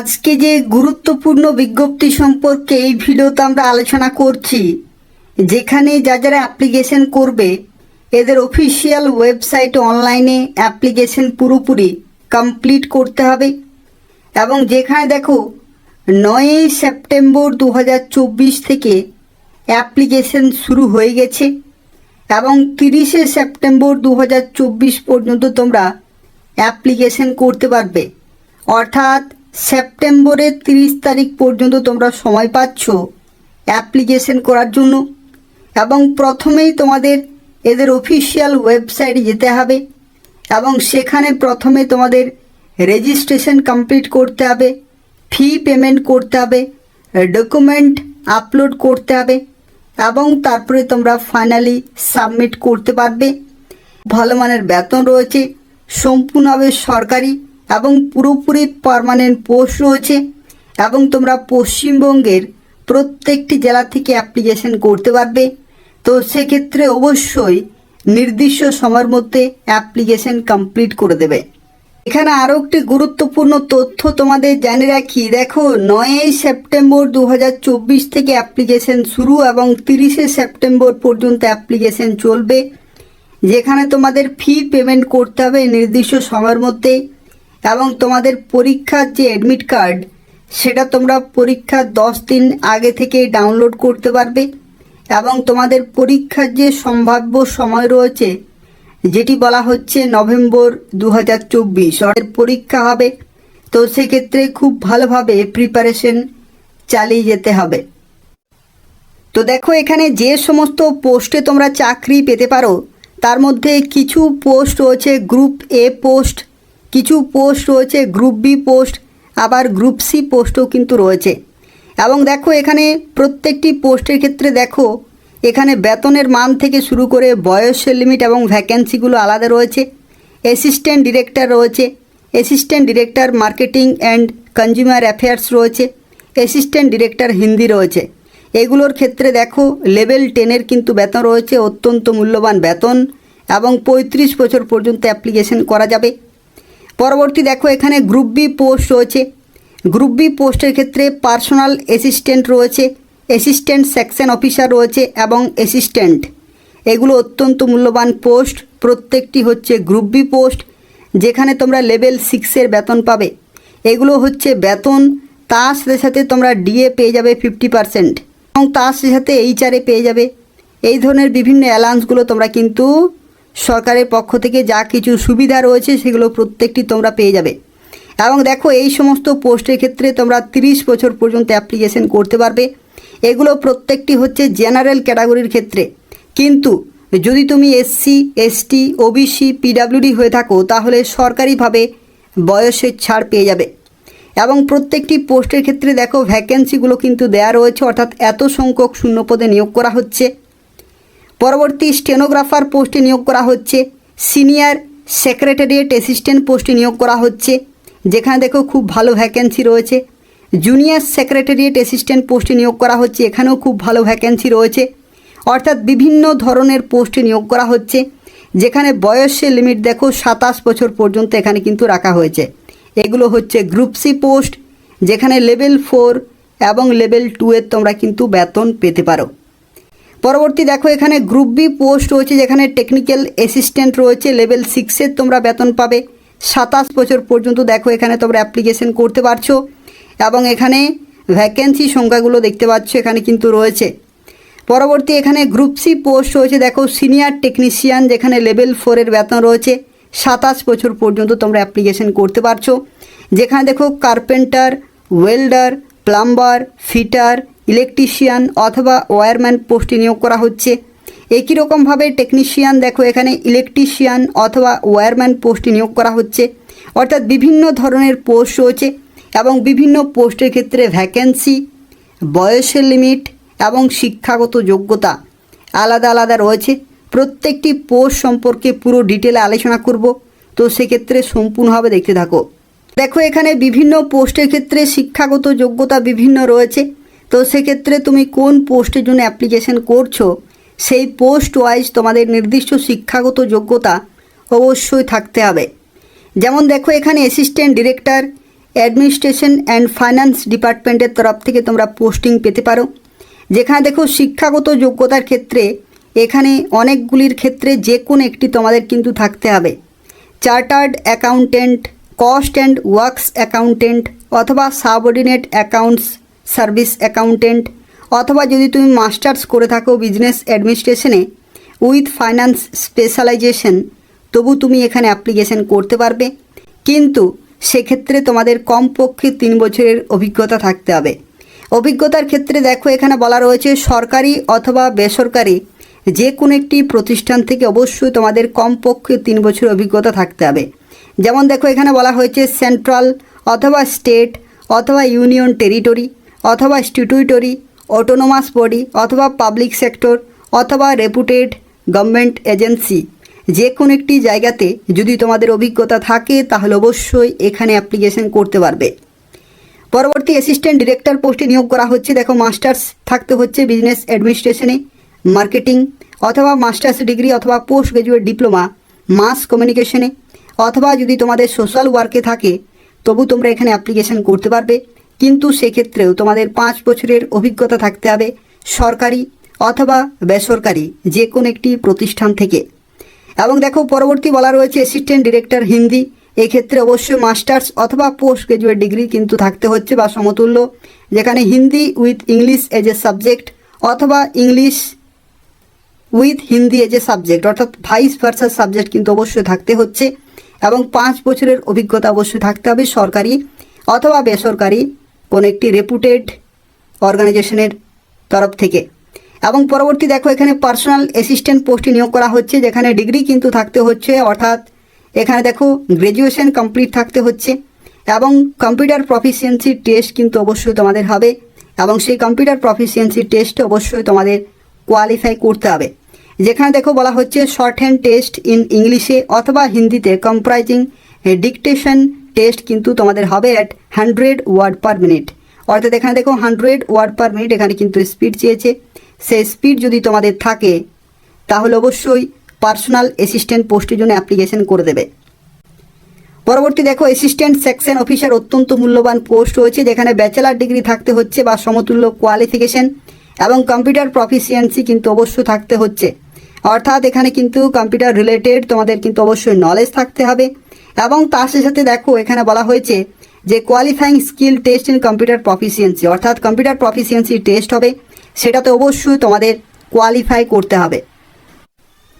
আজকে যে গুরুত্বপূর্ণ বিজ্ঞপ্তি সম্পর্কে এই ভিডিওতে আমরা আলোচনা করছি, যেখানে যা যারা অ্যাপ্লিকেশন করবে, এদের অফিসিয়াল ওয়েবসাইট অনলাইনে অ্যাপ্লিকেশন পুরোপুরি কমপ্লিট করতে হবে। এবং যেখানে দেখো, নয়ই সেপ্টেম্বর দু হাজার চব্বিশ থেকে অ্যাপ্লিকেশন শুরু হয়ে গেছে এবং তিরিশে সেপ্টেম্বর দু হাজার চব্বিশ পর্যন্ত তোমরা অ্যাপ্লিকেশন করতে পারবে। অর্থাৎ সেপ্টেম্বরের তিরিশ তারিখ পর্যন্ত তোমরা সময় পাচ্ছ অ্যাপ্লিকেশন করার জন্য। এবং প্রথমেই তোমাদের এদের অফিসিয়াল ওয়েবসাইটে যেতে হবে। এবং সেখানে প্রথমে তোমাদের রেজিস্ট্রেশন কমপ্লিট করতে হবে, ফি পেমেন্ট করতে হবে, ডকুমেন্ট আপলোড করতে হবে, এবং তারপরে তোমরা ফাইনালি সাবমিট করতে পারবে। ভালো মানের বেতন রয়েছে, সম্পূর্ণভাবে সরকারি। এবং পুরোপুরি পার্মানেন্ট পোস্ট রয়েছে এবং তোমরা পশ্চিমবঙ্গের প্রত্যেকটি জেলা থেকে অ্যাপ্লিকেশন করতে পারবে। তো সেক্ষেত্রে অবশ্যই নির্দিষ্ট সময়ের মধ্যে অ্যাপ্লিকেশন কমপ্লিট করে দেবে। এখানে আরও একটি গুরুত্বপূর্ণ তথ্য তোমাদের জানিয়ে রাখি। দেখো, নয়ই সেপ্টেম্বর দু হাজার চব্বিশ থেকে অ্যাপ্লিকেশন শুরু এবং তিরিশে সেপ্টেম্বর পর্যন্ত অ্যাপ্লিকেশন চলবে। যেখানে তোমাদের ফি পেমেন্ট করতে হবে নির্দিষ্ট সময়ের মধ্যে। এবং তোমাদের পরীক্ষার যে অ্যাডমিট কার্ড সেটা তোমরা পরীক্ষার দশ দিন আগে থেকে ডাউনলোড করতে পারবে এবং তোমাদের পরীক্ষার যে সম্ভাব্য সময় রয়েছে, যেটি বলা হচ্ছে নভেম্বর দু হাজার চব্বিশ পরীক্ষা হবে, তো সেক্ষেত্রে খুব ভালোভাবে প্রিপারেশন চালিয়ে যেতে হবে। তো দেখো, এখানে যে সমস্ত পোস্টে তোমরা চাকরি পেতে পারো, তার মধ্যে কিছু পোস্ট রয়েছে গ্রুপ এ পোস্ট কিছু পোস্ট রয়েছে গ্রুপ বি পোস্ট আবার গ্রুপ সি পোস্টও কিন্তু রয়েছে। এবং দেখো, এখানে প্রত্যেকটি পোস্টের ক্ষেত্রে দেখো, এখানে বেতনের মান থেকে শুরু করে বয়সের লিমিট এবং ভ্যাকেন্সিগুলো আলাদা রয়েছে। অ্যাসিস্ট্যান্ট ডিরেক্টর রয়েছে। Assistant director marketing and consumer affairs রয়েছে। অ্যাসিস্ট্যান্ট ডিরেক্টর হিন্দি রয়েছে। এগুলোর ক্ষেত্রে দেখো লেভেল টেনের কিন্তু বেতন রয়েছে, অত্যন্ত মূল্যবান বেতন এবং পঁয়ত্রিশ বছর পর্যন্ত অ্যাপ্লিকেশন করা যাবে। পরবর্তী দেখো, এখানে গ্রুপ বি পোস্ট রয়েছে। গ্রুপ বি পোস্টের ক্ষেত্রে পার্সোনাল অ্যাসিস্ট্যান্ট রয়েছে অ্যাসিস্ট্যান্ট সেকশন অফিসার রয়েছে এবং অ্যাসিস্ট্যান্ট এগুলো অত্যন্ত মূল্যবান পোস্ট প্রত্যেকটি হচ্ছে গ্রুপ বি পোস্ট যেখানে তোমরা লেভেল সিক্সের বেতন পাবে। এগুলো হচ্ছে বেতন, তার সাথে সাথে তোমরা ডিএ পেয়ে যাবে ফিফটি পারসেন্ট এবং তার সাথে সাথে এইচআরএ পেয়ে যাবে। এই ধরনের বিভিন্ন অ্যালাউন্সগুলো তোমরা কিন্তু সরকারের পক্ষ থেকে যা কিছু সুবিধা রয়েছে সেগুলো প্রত্যেকটি তোমরা পেয়ে যাবে। এবং দেখো, এই সমস্ত পোস্টের ক্ষেত্রে তোমরা 30 বছর পর্যন্ত অ্যাপ্লিকেশন করতে পারবে। এগুলো প্রত্যেকটি হচ্ছে জেনারেল ক্যাটাগরির ক্ষেত্রে। কিন্তু যদি তুমি এসসি এসটি ওবিসি পিডাব্লিউডি হয়ে থাকো, তাহলে সরকারিভাবে বয়সের ছাড় পেয়ে যাবে। এবং প্রত্যেকটি পোস্টের ক্ষেত্রে দেখো ভ্যাকেন্সিগুলো কিন্তু দেয়া রয়েছে, অর্থাৎ এত সংখ্যক শূন্যপদে নিয়োগ করা হচ্ছে। পরবর্তী স্টেনোগ্রাফার পোস্টে নিয়োগ করা হচ্ছে। সিনিয়র সেক্রেটারিয়েট অ্যাসিস্ট্যান্ট পোস্টে নিয়োগ করা হচ্ছে। যেখানে দেখো খুব ভালো ভ্যাকেন্সি রয়েছে। জুনিয়র সেক্রেটারিয়েট অ্যাসিস্ট্যান্ট পোস্টে নিয়োগ করা হচ্ছে, এখানেও খুব ভালো ভ্যাকেন্সি রয়েছে। অর্থাৎ বিভিন্ন ধরনের পোস্টে নিয়োগ করা হচ্ছে। যেখানে বয়সের লিমিট দেখো সাতাশ বছর পর্যন্ত এখানে কিন্তু রাখা হয়েছে। এগুলো হচ্ছে গ্রুপ সি পোস্ট, যেখানে লেভেল ফোর এবং লেভেল টু এর তোমরা কিন্তু বেতন পেতে পারো। পরবর্তী দেখো, এখানে গ্রুপ বি পোস্ট রয়েছে, যেখানে টেকনিক্যাল অ্যাসিস্ট্যান্ট রয়েছে লেভেল সিক্সের তোমরা বেতন পাবে। সাতাশ বছর পর্যন্ত দেখো, এখানে তোমরা অ্যাপ্লিকেশন করতে পারছ। এবং এখানে ভ্যাকেন্সি সংখ্যাগুলো দেখতে পাচ্ছ, এখানে কিন্তু রয়েছে। পরবর্তী এখানে গ্রুপ সি পোস্ট রয়েছে, দেখো সিনিয়র টেকনিশিয়ান যেখানে লেভেল ফোরের বেতন রয়েছে। সাতাশ বছর পর্যন্ত তোমরা অ্যাপ্লিকেশন করতে পারছ। যেখানে দেখো carpenter welder plumber fitter electrician অথবা ওয়্যারম্যান পোস্টে নিয়োগ করা হচ্ছে। একই রকমভাবে টেকনিশিয়ান, দেখো এখানে ইলেকট্রিশিয়ান অথবা ওয়্যারম্যান পোস্টে নিয়োগ করা হচ্ছে। অর্থাৎ বিভিন্ন ধরনের পোস্ট রয়েছে এবং বিভিন্ন পোস্টের ক্ষেত্রে ভ্যাকেন্সি, বয়সের লিমিট এবং শিক্ষাগত যোগ্যতা আলাদা আলাদা রয়েছে। প্রত্যেকটি পোস্ট সম্পর্কে পুরো ডিটেলে আলোচনা করব, তো সেক্ষেত্রে সম্পূর্ণভাবে দেখতে থাকো। দেখো এখানে বিভিন্ন পোস্টের ক্ষেত্রে শিক্ষাগত যোগ্যতা বিভিন্ন রয়েছে। তো সেক্ষেত্রে তুমি কোন পোস্টের জন্য অ্যাপ্লিকেশন করছ? সেই পোস্ট ওয়াইজ তোমাদের নির্দিষ্ট শিক্ষাগত যোগ্যতা অবশ্যই থাকতে হবে। যেমন দেখো, এখানে assistant director administration and finance ডিপার্টমেন্টের তরফ থেকে তোমরা পোস্টিং পেতে পারো। যেখানে দেখো, শিক্ষাগত যোগ্যতার ক্ষেত্রে এখানে অনেকগুলির ক্ষেত্রে যে কোনো একটি তোমাদের কিন্তু থাকতে হবে। Chartered accountant cost and works accountant অথবা সাবঅর্ডিনেট অ্যাকাউন্টস সার্ভিস অ্যাকাউন্টেন্ট অথবা যদি তুমি মাস্টার্স করে থাকো বিজনেস অ্যাডমিনিস্ট্রেশনে উইথ ফাইন্যান্স স্পেশালাইজেশন, তবু তুমি এখানে অ্যাপ্লিকেশন করতে পারবে। কিন্তু সেক্ষেত্রে তোমাদের কমপক্ষে তিন বছরের অভিজ্ঞতা থাকতে হবে। অভিজ্ঞতার ক্ষেত্রে দেখো এখানে বলা রয়েছে সরকারি অথবা বেসরকারি যে কোনো একটি প্রতিষ্ঠান থেকে অবশ্যই তোমাদের কমপক্ষে তিন বছর অভিজ্ঞতা থাকতে হবে। যেমন দেখো এখানে বলা হয়েছে সেন্ট্রাল অথবা স্টেট অথবা ইউনিয়ন টেরিটরি। অথবা স্টিটিউটরি অটোনোমাস বডি অথবা পাবলিক সেক্টর অথবা রেপুটেড গভর্নমেন্ট এজেন্সি যে কোনো একটি জায়গাতে যদি তোমাদের অভিজ্ঞতা থাকে, তাহলে অবশ্যই এখানে অ্যাপ্লিকেশন করতে পারবে। পরবর্তী অ্যাসিস্ট্যান্ট ডিরেক্টর পোস্টে নিয়োগ করা হচ্ছে। দেখো মাস্টার্স থাকতে হচ্ছে বিজনেস অ্যাডমিনিস্ট্রেশনে মার্কেটিং অথবা মাস্টার্স ডিগ্রি অথবা পোস্ট গ্রাজুয়েট ডিপ্লোমা মাস কমিউনিকেশনে অথবা যদি তোমাদের সোশ্যাল ওয়ার্কে থাকে, তবু তোমরা এখানে অ্যাপ্লিকেশন করতে পারবে। কিন্তু সেক্ষেত্রেও তোমাদের পাঁচ বছরের অভিজ্ঞতা থাকতে হবে সরকারি অথবা বেসরকারি যে কোনো একটি প্রতিষ্ঠান থেকে। এবং দেখো, পরবর্তী বলা রয়েছে অ্যাসিস্ট্যান্ট ডিরেক্টর হিন্দি। এক্ষেত্রে অবশ্যই মাস্টার্স অথবা পোস্ট গ্রাজুয়েট ডিগ্রি কিন্তু থাকতে হচ্ছে বা সমতুল্য, যেখানে Hindi with English as a subject অথবা English with Hindi as a subject অর্থাৎ ভাইস ভার্সাস সাবজেক্ট কিন্তু অবশ্যই থাকতে হচ্ছে। এবং পাঁচ বছরের অভিজ্ঞতা অবশ্যই থাকতে হবে সরকারি অথবা বেসরকারি। কোনো একটি রেপুটেড অর্গানাইজেশনের তরফ থেকে। এবং পরবর্তী দেখো, এখানে পার্সোনাল অ্যাসিস্ট্যান্ট পোস্টে নিয়োগ করা হচ্ছে, যেখানে ডিগ্রি কিন্তু থাকতে হচ্ছে, অর্থাৎ এখানে দেখো গ্র্যাজুয়েশন কমপ্লিট থাকতে হচ্ছে, এবং কম্পিউটার প্রফিসিয়েন্সি টেস্ট কিন্তু অবশ্যই তোমাদের হবে, এবং সেই কম্পিউটার প্রফিসিয়েন্সি টেস্ট অবশ্যই তোমাদের কোয়ালিফাই করতে হবে। যেখানে দেখো, বলা হচ্ছে শর্ট হ্যান্ড টেস্ট ইন ইংলিশে অথবা হিন্দিতে কম্প্রাইজিং ডিকটেশন টেস্ট কিন্তু তোমাদের হবে at hundred word per minute অর্থাৎ এখানে দেখো হান্ড্রেড ওয়ার্ড পার মিনিট এখানে কিন্তু স্পিড চেয়েছে। সেই স্পিড যদি তোমাদের থাকে, তাহলে অবশ্যই পার্সোনাল অ্যাসিস্ট্যান্ট পোস্টের জন্য অ্যাপ্লিকেশন করে দেবে। পরবর্তী দেখো অ্যাসিস্ট্যান্ট সেকশন অফিসার অত্যন্ত মূল্যবান পোস্ট রয়েছে, যেখানে ব্যাচেলার ডিগ্রি থাকতে হচ্ছে বা সমতুল্য কোয়ালিফিকেশন এবং কম্পিউটার প্রফিসিয়েন্সি কিন্তু অবশ্যই থাকতে হচ্ছে। অর্থাৎ এখানে কিন্তু কম্পিউটার রিলেটেড তোমাদের কিন্তু অবশ্যই নলেজ থাকতে হবে। এবং তার সাথে দেখো, এখানে বলা হয়েছে যে qualifying skill test in computer proficiency অর্থাৎ কম্পিউটার প্রফিসিয়েন্সি টেস্ট হবে। সেটাতে অবশ্যই তোমাদের কোয়ালিফাই করতে হবে।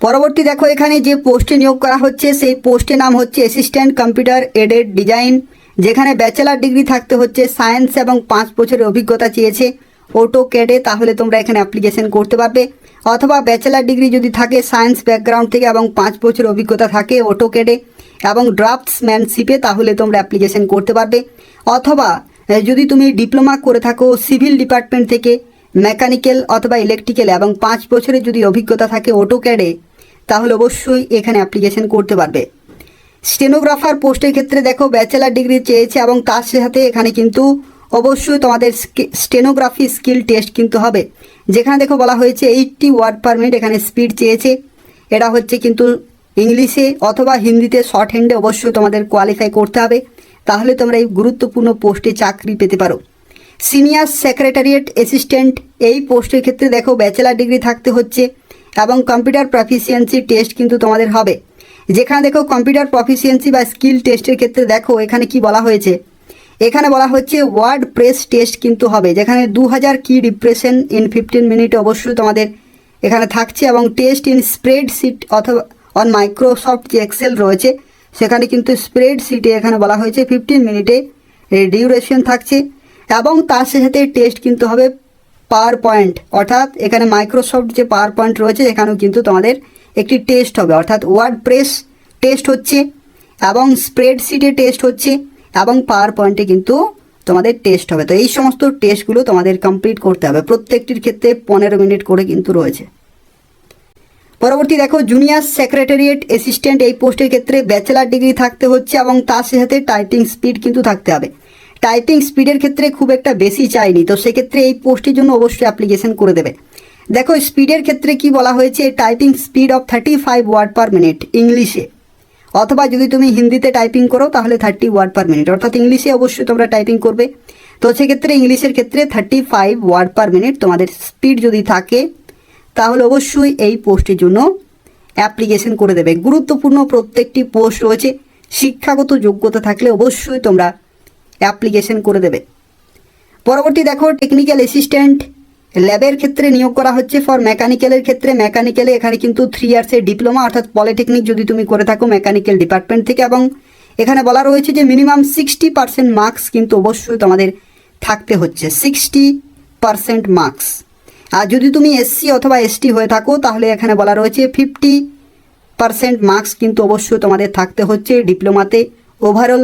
পরবর্তী দেখো, এখানে যে পোস্টে নিয়োগ করা হচ্ছে, সেই পোস্টের নাম হচ্ছে অ্যাসিস্ট্যান্ট কম্পিউটার এডেড ডিজাইন যেখানে ব্যাচেলার ডিগ্রি থাকতে হচ্ছে সায়েন্স এবং পাঁচ বছরের অভিজ্ঞতা চেয়েছে। অটো ক্যাডে তাহলে তোমরা এখানে অ্যাপ্লিকেশন করতে পারবে। অথবা ব্যাচেলার ডিগ্রি যদি থাকে সায়েন্স ব্যাকগ্রাউন্ড থেকে এবং পাঁচ বছর অভিজ্ঞতা থাকে অটো ক্যাডে এবং ড্রাফটসম্যানশিপে তাহলে তোমরা অ্যাপ্লিকেশন করতে পারবে। অথবা যদি তুমি ডিপ্লোমা করে থাকো সিভিল ডিপার্টমেন্ট থেকে, মেকানিক্যাল অথবা ইলেকট্রিক্যাল এবং পাঁচ বছরের যদি অভিজ্ঞতা থাকে অটো ক্যাডে তাহলে অবশ্যই এখানে অ্যাপ্লিকেশন করতে পারবে। স্টেনোগ্রাফার পোস্টের ক্ষেত্রে দেখো, ব্যাচেলার ডিগ্রি চেয়েছে এবং তার সাথে এখানে কিন্তু অবশ্যই তোমাদের স্টেনোগ্রাফি স্কিল টেস্ট কিন্তু হবে। যেখানে দেখো বলা হয়েছে এইটটি ওয়ার্ড পার মিনিট এখানে স্পিড চেয়েছে। এটা হচ্ছে কিন্তু ইংলিশে অথবা হিন্দিতে শর্ট হ্যান্ডে অবশ্যই তোমাদের কোয়ালিফাই করতে হবে। তাহলে তোমরা এই গুরুত্বপূর্ণ পোস্টে চাকরি পেতে পারো। সিনিয়র সেক্রেটারিয়েট অ্যাসিস্ট্যান্ট এই পোস্টের ক্ষেত্রে দেখো ব্যাচেলার ডিগ্রি থাকতে হচ্ছে এবং কম্পিউটার প্রফিসিয়েন্সি টেস্ট কিন্তু তোমাদের হবে। যেখানে দেখো কম্পিউটার প্রফিসিয়েন্সি বা স্কিল টেস্টের ক্ষেত্রে দেখো এখানে কি বলা হয়েছে? এখানে বলা হচ্ছে ওয়ার্ড প্রেস টেস্ট কিন্তু হবে, যেখানে দু হাজার কি ডিপ্রেশন ইন ফিফটিন মিনিট অবশ্যই তোমাদের এখানে থাকছে এবং টেস্ট ইন স্প্রেড সিট অথবা অন মাইক্রোসফট যে এক্সেল রয়েছে, সেখানে কিন্তু স্প্রেড সিটে এখানে বলা হয়েছে ফিফটিন মিনিটে ডিউরেশন থাকছে এবং তার সাথে টেস্ট কিন্তু হবে পাওয়ার পয়েন্ট অর্থাৎ এখানে মাইক্রোসফট যে পাওয়ার পয়েন্ট রয়েছে এখানেও কিন্তু তোমাদের একটি টেস্ট হবে, অর্থাৎ ওয়ার্ড প্রেস টেস্ট হচ্ছে এবং স্প্রেডশিটে টেস্ট হচ্ছে এবং পাওয়ার পয়েন্টে কিন্তু তোমাদের টেস্ট হবে। তো এই সমস্ত টেস্টগুলো তোমাদের কমপ্লিট করতে হবে। প্রত্যেকটির ক্ষেত্রে পনেরো মিনিট করে কিন্তু রয়েছে। পরবর্তী দেখো জুনিয়র সেক্রেটারিয়েট অ্যাসিস্ট্যান্ট এই পোস্টের ক্ষেত্রে ব্যাচেলার ডিগ্রি থাকতে হচ্ছে এবং তার সাথে টাইপিং স্পিড কিন্তু থাকতে হবে। টাইপিং স্পিডের ক্ষেত্রে খুব একটা বেশি চাইনি, তো সেক্ষেত্রে এই পোস্টের জন্য অবশ্যই অ্যাপ্লিকেশন করে দেবে। দেখো স্পিডের ক্ষেত্রে কি বলা হয়েছে? Typing speed of thirty five word per minute ইংলিশে। অথবা যদি তুমি হিন্দিতে টাইপিং করো, তাহলে থার্টি ওয়ার্ড পার মিনিট অর্থাৎ ইংলিশে অবশ্যই তোমরা টাইপিং করবে। তো সেক্ষেত্রে ইংলিশের ক্ষেত্রে thirty five word per minute তোমাদের স্পিড যদি থাকে তাহলে অবশ্যই এই পোস্টের জন্য অ্যাপ্লিকেশন করে দেবে। গুরুত্বপূর্ণ প্রত্যেকটি পোস্ট রয়েছে। শিক্ষাগত যোগ্যতা থাকলে অবশ্যই তোমরা অ্যাপ্লিকেশন করে দেবে। পরবর্তী দেখো টেকনিক্যাল অ্যাসিস্ট্যান্ট ল্যাবের ক্ষেত্রে নিয়োগ করা হচ্ছে। ফর মেকানিক্যালের ক্ষেত্রে মেকানিক্যালে এখানে কিন্তু থ্রি ইয়ার্সের ডিপ্লোমা অর্থাৎ পলিটেকনিক যদি তুমি করে থাকো মেকানিক্যাল ডিপার্টমেন্ট থেকে। এবং এখানে বলা রয়েছে যে মিনিমাম সিক্সটি পার্সেন্ট মার্কস কিন্তু অবশ্যই তোমাদের থাকতে হচ্ছে। সিক্সটি পার্সেন্ট মার্কস আর যদি তুমি এসসি অথবা এসটি হয়ে থাকো, তাহলে এখানে বলা রয়েছে ফিফটি পার্সেন্ট মার্কস কিন্তু অবশ্যই তোমাদের থাকতে হচ্ছে ডিপ্লোমাতে ওভারঅল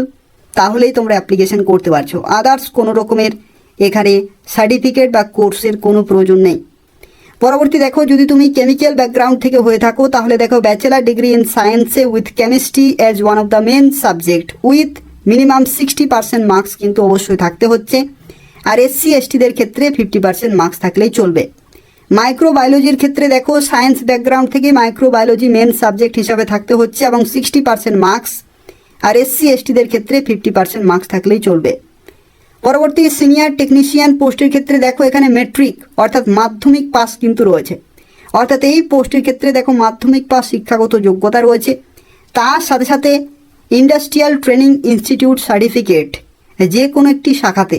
তাহলেই তোমরা অ্যাপ্লিকেশন করতে পারছ। আদার্স কোনো রকমের এখানে সার্টিফিকেট বা কোর্সের কোনো প্রয়োজন নেই। পরবর্তী দেখো, যদি তুমি কেমিক্যাল ব্যাকগ্রাউন্ড থেকে হয়ে থাকো, তাহলে দেখো ব্যাচেলার ডিগ্রি ইন সায়েন্সে with chemistry as one of the main subject with minimum sixty percent marks কিন্তু অবশ্যই থাকতে হচ্ছে। আর এসসি এসটিদের ক্ষেত্রে ফিফটি পার্সেন্ট মার্কস থাকলেই চলবে। মাইক্রোবায়োলজির ক্ষেত্রে দেখো সায়েন্স ব্যাকগ্রাউন্ড থেকে মাইক্রোবায়োলজি মেন সাবজেক্ট হিসাবে থাকতে হচ্ছে এবং সিক্সটি পার্সেন্ট মার্কস আর এসসি এসটিদের ক্ষেত্রে ফিফটি পার্সেন্ট মার্কস থাকলেই চলবে। পরবর্তী সিনিয়র টেকনিশিয়ান পোস্টের ক্ষেত্রে দেখো, এখানে মেট্রিক অর্থাৎ মাধ্যমিক পাস কিন্তু রয়েছে। অর্থাৎ এই পোস্টের ক্ষেত্রে দেখো, মাধ্যমিক পাস শিক্ষাগত যোগ্যতা রয়েছে। তার সাথে সাথে ইন্ডাস্ট্রিয়াল ট্রেনিং ইনস্টিটিউট সার্টিফিকেট যে কোনো একটি শাখাতে।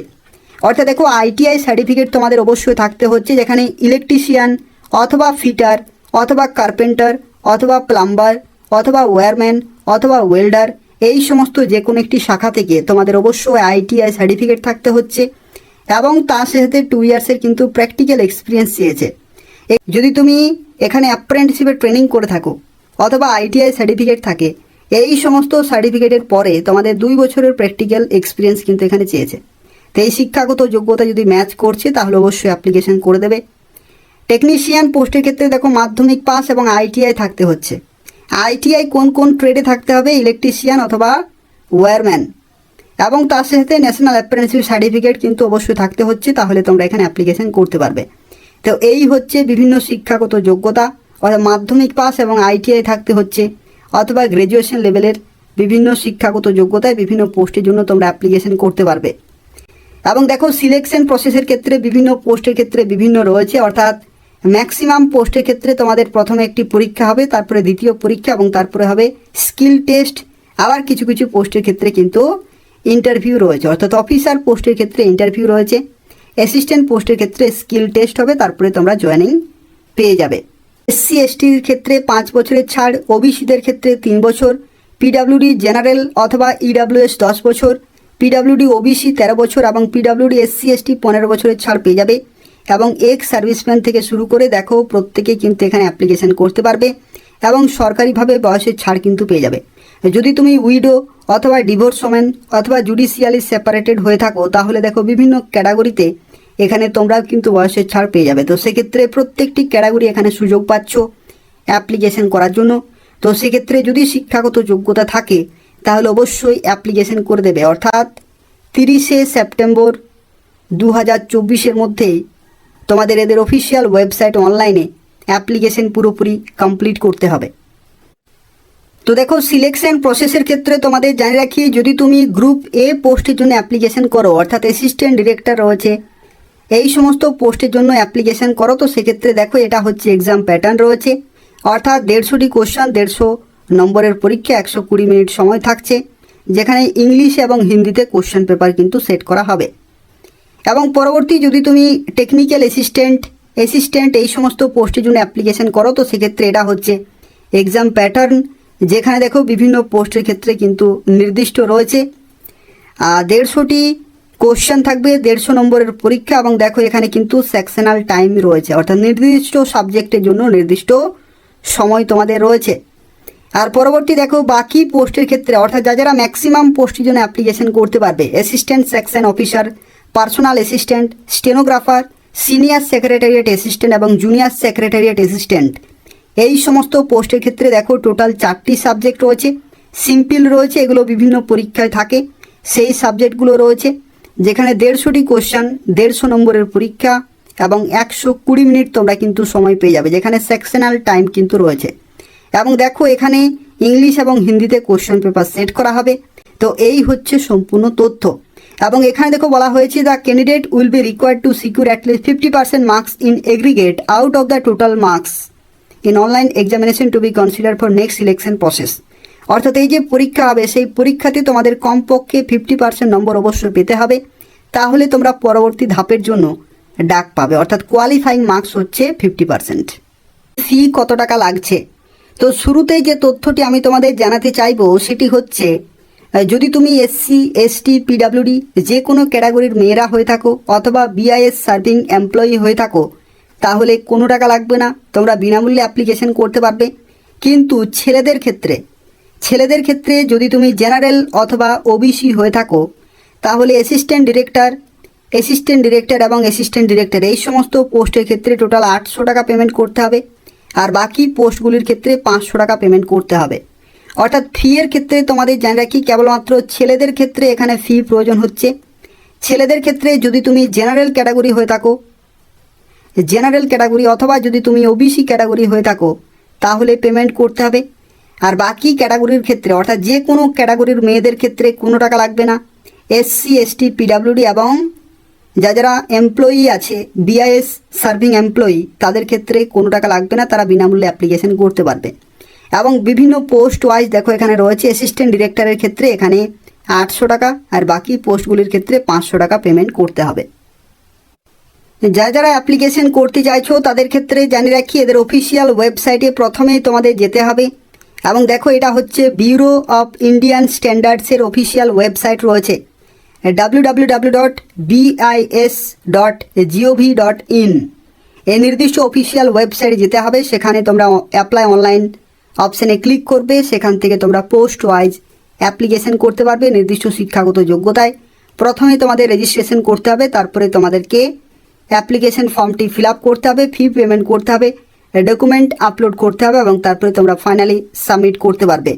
অর্থাৎ দেখো আইটিআই সার্টিফিকেট তোমাদের অবশ্যই থাকতে হচ্ছে, যেখানে ইলেকট্রিশিয়ান অথবা ফিটার অথবা কার্পেন্টার অথবা প্লাম্বার অথবা ওয়্যারম্যান অথবা ওয়েল্ডার এই সমস্ত যে কোনো একটি শাখা থেকে তোমাদের অবশ্যই আইটিআই সার্টিফিকেট থাকতে হচ্ছে এবং তার সাথে টু ইয়ার্সের কিন্তু প্র্যাকটিক্যাল এক্সপিরিয়েন্স চেয়েছে যদি তুমি এখানে অ্যাপ্রেন্টিসিপের ট্রেনিং করে থাকো অথবা আইটিআই সার্টিফিকেট থাকে, এই সমস্ত সার্টিফিকেটের পরে তোমাদের দুই বছরের প্র্যাকটিক্যাল এক্সপিরিয়েন্স কিন্তু এখানে চেয়েছে। তো এই শিক্ষাগত যোগ্যতা যদি ম্যাচ করছে, তাহলে অবশ্যই অ্যাপ্লিকেশন করে দেবে। টেকনিশিয়ান পোস্টের ক্ষেত্রে দেখো মাধ্যমিক পাস এবং আইটিআই থাকতে হচ্ছে। আইটিআই কোন কোন ট্রেডে থাকতে হবে? ইলেকট্রিশিয়ান অথবা ওয়্যারম্যান এবং তার সাথে ন্যাশনাল অ্যাপ্রেন্টিসশিপ সার্টিফিকেট কিন্তু অবশ্যই থাকতে হচ্ছে, তাহলে তোমরা এখানে অ্যাপ্লিকেশন করতে পারবে। তো এই হচ্ছে বিভিন্ন শিক্ষাগত যোগ্যতা। অর্থাৎ মাধ্যমিক পাস এবং আইটিআই থাকতে হচ্ছে, অথবা গ্র্যাজুয়েশন লেভেলের বিভিন্ন শিক্ষাগত যোগ্যতায় বিভিন্ন পোস্টের জন্য তোমরা অ্যাপ্লিকেশন করতে পারবে। এবং দেখো সিলেকশন প্রসেসের ক্ষেত্রে, বিভিন্ন পোস্টের ক্ষেত্রে বিভিন্ন রয়েছে। অর্থাৎ ম্যাক্সিমাম পোস্টের ক্ষেত্রে তোমাদের প্রথমে একটি পরীক্ষা হবে, তারপরে দ্বিতীয় পরীক্ষা এবং তারপরে হবে স্কিল টেস্ট আবার কিছু কিছু পোস্টের ক্ষেত্রে কিন্তু ইন্টারভিউ রয়েছে। অর্থাৎ অফিসার পোস্টের ক্ষেত্রে ইন্টারভিউ রয়েছে। অ্যাসিস্ট্যান্ট পোস্টের ক্ষেত্রে স্কিল টেস্ট হবে, তারপরে তোমরা জয়েনিং পেয়ে যাবে। এসসি এসটির ক্ষেত্রে পাঁচ বছরের ছাড় ওবিসিদের ক্ষেত্রে তিন বছর পিডাব্লিউডি জেনারেল অথবা ইডাব্লিউএস দশ বছর পিডাব্লিউডি ওবিসি তেরো বছর এবং পিডাব্লিউডি এসসি এসটি পনেরো বছরের ছাড় পেয়ে যাবে এবং এক্স সার্ভিসম্যান থেকে শুরু করে দেখো প্রত্যেকে কিন্তু এখানে অ্যাপ্লিকেশন করতে পারবে এবং সরকারিভাবে বয়সের ছাড় কিন্তু পেয়ে যাবে। যদি তুমি উইডো অথবা ডিভোর্স ওমেন অথবা জুডিশিয়ালি সেপারেটেড হয়ে থাকো, তাহলে দেখো বিভিন্ন ক্যাটাগরিতে এখানে তোমরাও কিন্তু বয়সের ছাড় পেয়ে যাবে। তো সেক্ষেত্রে প্রত্যেকটি ক্যাটাগরি এখানে সুযোগ পাচ্ছ অ্যাপ্লিকেশন করার জন্য। তো সেক্ষেত্রে যদি শিক্ষাগত যোগ্যতা থাকে তাহলে অবশ্যই অ্যাপ্লিকেশন করে দেবে। অর্থাৎ তিরিশে সেপ্টেম্বর দু হাজার চব্বিশের মধ্যেই তোমাদের এদের অফিসিয়াল ওয়েবসাইট অনলাইনে অ্যাপ্লিকেশন পুরোপুরি কমপ্লিট করতে হবে। তো দেখো সিলেকশন প্রসেসের ক্ষেত্রে তোমাদের জানিয়ে রাখি, যদি তুমি গ্রুপ এ পোস্টের জন্য অ্যাপ্লিকেশন করো, অর্থাৎ অ্যাসিস্ট্যান্ট ডিরেক্টর রয়েছে, এই সমস্ত পোস্টের জন্য অ্যাপ্লিকেশন করো, তো সেক্ষেত্রে দেখো এটা হচ্ছে এক্সাম প্যাটার্ন রয়েছে। অর্থাৎ দেড়শোটি কোশ্চান দেড়শো নম্বরের পরীক্ষা একশো কুড়ি মিনিট সময় থাকছে, যেখানে ইংলিশ এবং হিন্দিতে কোশ্চেন পেপার কিন্তু সেট করা হবে। এবং পরবর্তী যদি তুমি টেকনিক্যাল অ্যাসিস্ট্যান্ট অ্যাসিস্ট্যান্ট এই সমস্ত পোস্টের জন্য অ্যাপ্লিকেশন করো, তো সেক্ষেত্রে এটা হচ্ছে এক্সাম প্যাটার্ন যেখানে দেখো বিভিন্ন পোস্টের ক্ষেত্রে কিন্তু নির্দিষ্ট রয়েছে। দেড়শোটি কোশ্চেন থাকবে, দেড়শো নম্বরের পরীক্ষা এবং দেখো এখানে কিন্তু সেকশনাল টাইম রয়েছে। অর্থাৎ নির্দিষ্ট সাবজেক্টের জন্য নির্দিষ্ট সময় তোমাদের রয়েছে। আর পরবর্তী দেখো, বাকি পোস্টের ক্ষেত্রে, অর্থাৎ যা যারা ম্যাক্সিমাম পোস্টের জন্য অ্যাপ্লিকেশন করতে পারবে assistant section officer personal assistant stenographer senior secretariat assistant এবং জুনিয়র সেক্রেটারিয়েট অ্যাসিস্ট্যান্ট এই সমস্ত পোস্টের ক্ষেত্রে দেখো টোটাল চারটি সাবজেক্ট রয়েছে। সিম্পল রয়েছে, এগুলো বিভিন্ন পরীক্ষায় থাকে। সেই সাবজেক্টগুলো রয়েছে, যেখানে দেড়শোটি কোশ্চান দেড়শো নম্বরের পরীক্ষা এবং একশো কুড়ি মিনিট তোমরা কিন্তু সময় পেয়ে যাবে, যেখানে সেকশনাল টাইম কিন্তু রয়েছে। এবং দেখো এখানে ইংলিশ এবং হিন্দিতে কোশ্চেন পেপার সেট করা হবে। তো এই হচ্ছে সম্পূর্ণ তথ্য। এবং এখানে দেখো বলা হয়েছে the candidate will be required to secure at least fifty percent marks in aggregate out of the total marks in online examination to be consider for next selection process অর্থাৎ এই যে পরীক্ষা হবে, সেই পরীক্ষাতে তোমাদের কমপক্ষে ফিফটি পার্সেন্ট নম্বর অবশ্যই পেতে হবে। তাহলে তোমরা পরবর্তী ধাপের জন্য ডাক পাবে। অর্থাৎ কোয়ালিফাইং মার্কস হচ্ছে ফিফটি পার্সেন্ট ফি কত টাকা লাগছে? তো শুরুতেই যে তথ্যটি আমি তোমাদের জানাতে চাইব, সেটি হচ্ছে যদি তুমি এসসি এসটি পিডাব্লিউডি যে কোনো ক্যাটাগরির মেয়েরা হয়ে থাকো অথবা বিআইএস সার্ভিং এমপ্লয়ি হয়ে থাকো, তাহলে কোনো টাকা লাগবে না, তোমরা বিনামূল্যে অ্যাপ্লিকেশন করতে পারবে। কিন্তু ছেলেদের ক্ষেত্রে ছেলেদের ক্ষেত্রে যদি তুমি জেনারেল অথবা ওবিসি হয়ে থাকো, তাহলে অ্যাসিস্ট্যান্ট ডিরেক্টর অ্যাসিস্ট্যান্ট ডিরেক্টর এবং অ্যাসিস্ট্যান্ট ডিরেক্টর, এই সমস্ত পোস্টের ক্ষেত্রে টোটাল আটশো টাকা পেমেন্ট করতে হবে। আর বাকি পোস্টগুলির ক্ষেত্রে পাঁচশো টাকা পেমেন্ট করতে হবে। অর্থাৎ ফি এর ক্ষেত্রে তোমাদের জানা রাখি, কেবলমাত্র ছেলেদের ক্ষেত্রে এখানে ফি প্রয়োজন হচ্ছে। ছেলেদের ক্ষেত্রে যদি তুমি জেনারেল ক্যাটাগরি হয়ে থাকো জেনারেল ক্যাটাগরি অথবা যদি তুমি ওবিসি ক্যাটাগরি হয়ে থাকো, তাহলে পেমেন্ট করতে হবে। আর বাকি ক্যাটাগরির ক্ষেত্রে, অর্থাৎ যে কোনো ক্যাটাগরির মেয়েদের ক্ষেত্রে কোনো টাকা লাগবে না। এসসি এসটি পিডাব্লিউডি এবং যা যারা এমপ্লয়ি আছে বিআইএস সার্ভিং এমপ্লয়ি তাদের ক্ষেত্রে কোনো টাকা লাগবে না, তারা বিনামূল্যে অ্যাপ্লিকেশন করতে পারবে। এবং বিভিন্ন পোস্ট ওয়াইজ দেখো এখানে রয়েছে অ্যাসিস্ট্যান্ট ডিরেক্টরের ক্ষেত্রে এখানে আটশো টাকা আর বাকি পোস্টগুলির ক্ষেত্রে পাঁচশো টাকা পেমেন্ট করতে হবে। যারা যারা অ্যাপ্লিকেশন করতে চাইছো, তাদের ক্ষেত্রে জানিয়ে রাখি, এদের অফিসিয়াল ওয়েবসাইটে প্রথমেই তোমাদের যেতে হবে। এবং দেখো এটা হচ্ছে ব্যুরো অফ ইন্ডিয়ান স্ট্যান্ডার্ডসের অফিসিয়াল ওয়েবসাইট রয়েছে। W W dot dot G O V dot in এই নির্দিষ্ট অফিসিয়াল ওয়েবসাইটে যেতে হবে, সেখানে তোমরা অ্যাপ্লাই অনলাইন অপশানে ক্লিক করবে, সেখান থেকে তোমরা পোস্ট ওয়াইজ অ্যাপ্লিকেশন করতে পারবে নির্দিষ্ট শিক্ষাগত যোগ্যতায়। প্রথমে তোমাদের রেজিস্ট্রেশন করতে হবে, তারপরে তোমাদেরকে অ্যাপ্লিকেশন ফর্মটি ফিল আপ করতে হবে ফি পেমেন্ট করতে হবে ডকুমেন্ট আপলোড করতে হবে এবং তারপরে তোমরা ফাইনালি সাবমিট করতে পারবে।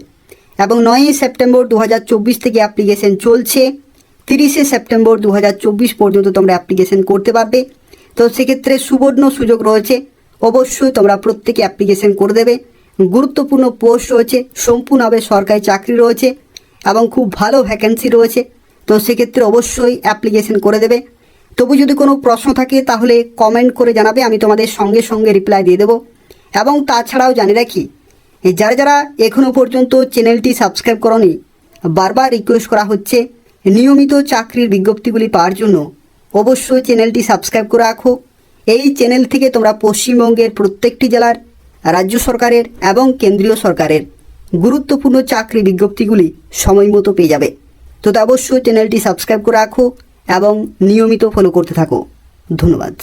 এবং নয়ই সেপ্টেম্বর দু হাজার চব্বিশ থেকে অ্যাপ্লিকেশন চলছে। তিরিশে সেপ্টেম্বর দু হাজার চব্বিশ পর্যন্ত তোমরা অ্যাপ্লিকেশন করতে পারবে। তো সেক্ষেত্রে সুবর্ণ সুযোগ রয়েছে। অবশ্যই তোমরা প্রত্যেকে অ্যাপ্লিকেশন করে দেবে। গুরুত্বপূর্ণ পোস্ট রয়েছে। সম্পূর্ণভাবে সরকারি চাকরি রয়েছে এবং খুব ভালো ভ্যাকেন্সি রয়েছে। তো সেক্ষেত্রে অবশ্যই অ্যাপ্লিকেশন করে দেবে। তবু যদি কোনো প্রশ্ন থাকে তাহলে কমেন্ট করে জানাবে, আমি তোমাদের সঙ্গে সঙ্গে রিপ্লাই দিয়ে দেবো। এবং তাছাড়াও জানি রাখি, যারা যারা এখনও পর্যন্ত চ্যানেলটি সাবস্ক্রাইব করনি, বারবার রিকোয়েস্ট করা হচ্ছে নিয়মিত চাকরির বিজ্ঞপ্তিগুলি পাওয়ার জন্য অবশ্যই চ্যানেলটি সাবস্ক্রাইব করে রাখো। এই চ্যানেল থেকে তোমরা পশ্চিমবঙ্গের প্রত্যেকটি জেলার, রাজ্য সরকারের এবং কেন্দ্রীয় সরকারের গুরুত্বপূর্ণ চাকরি বিজ্ঞপ্তিগুলি সময় মতো পেয়ে যাবে। তো অবশ্যই চ্যানেলটি সাবস্ক্রাইব করে রাখো এবং নিয়মিত ফলো করতে থাকো। ধন্যবাদ।